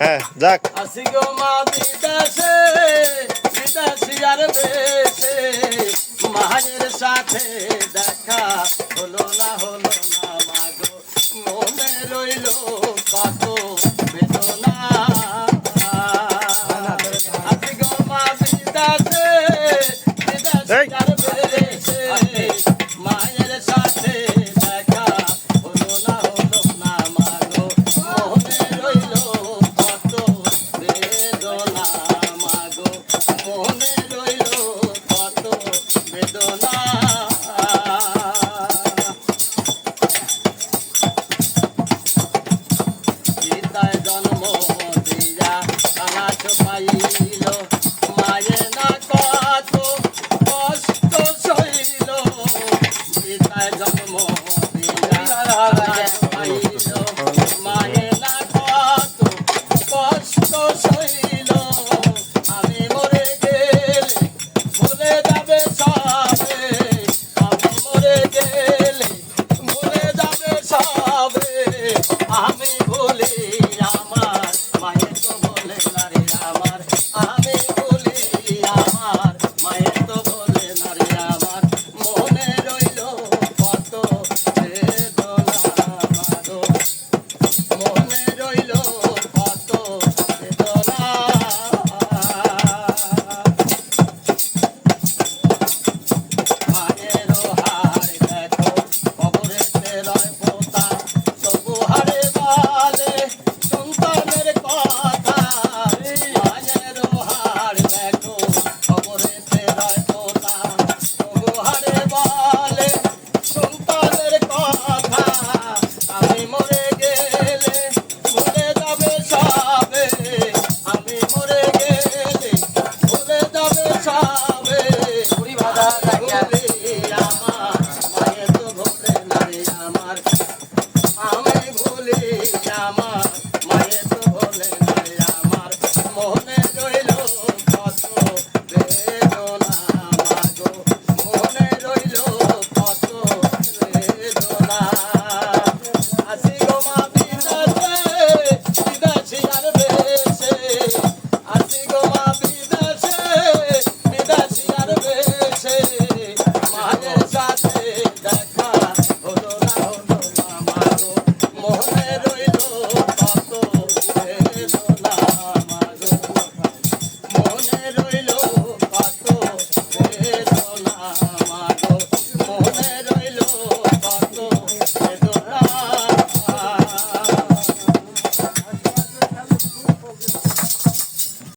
হ্যাঁ যাক। আসি গো মা বিদেশে বিদেশি আর বেশে সাথে রইল গেলে মরে যাবে সব।